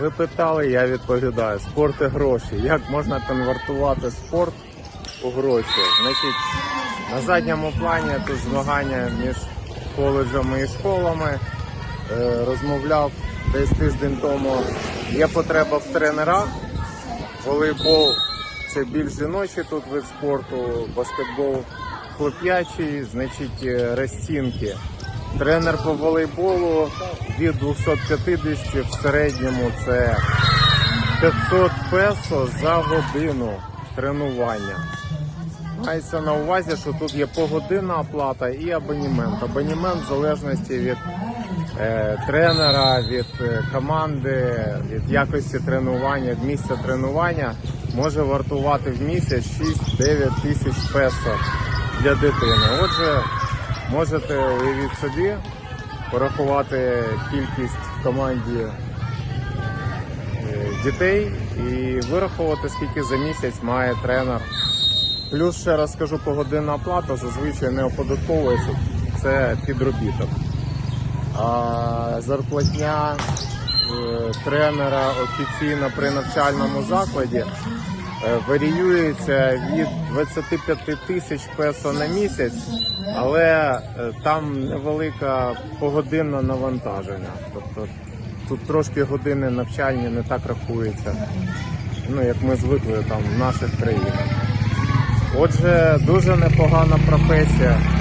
Ви питали, я відповідаю. Спорт і гроші. Як можна конвертувати спорт у гроші? Значить, на задньому плані тут змагання між коледжами і школами. Е, розмовляв десь тиждень тому. Є потреба в тренерах. Волейбол це більш жіночий тут вид спорту, баскетбол хлоп'ячий, значить е, розцінки. Тренер по волейболу від 250 в середньому це 500 песо за годину тренування. Мається на увазі, що тут є погодинна оплата і абонімент. Абонімент в залежності від е, тренера, від е, команди, від якості тренування, від місця тренування може вартувати в місяць 6-9 тисяч песо для дитини. Отже, можете уявіть собі порахувати кількість в команді е, дітей і вирахувати, скільки за місяць має тренер. Плюс ще раз скажу, погодинна оплата зазвичай не оподатковується, це підробіток. А зарплатня е, тренера офіційно при навчальному закладі варіюється від 25 тисяч песо на місяць, але е, там невелика погодинне навантаження. Тобто тут трошки години навчальні не так рахуються, ну як ми звикли там в наших країнах. Отже, дуже непогана професія.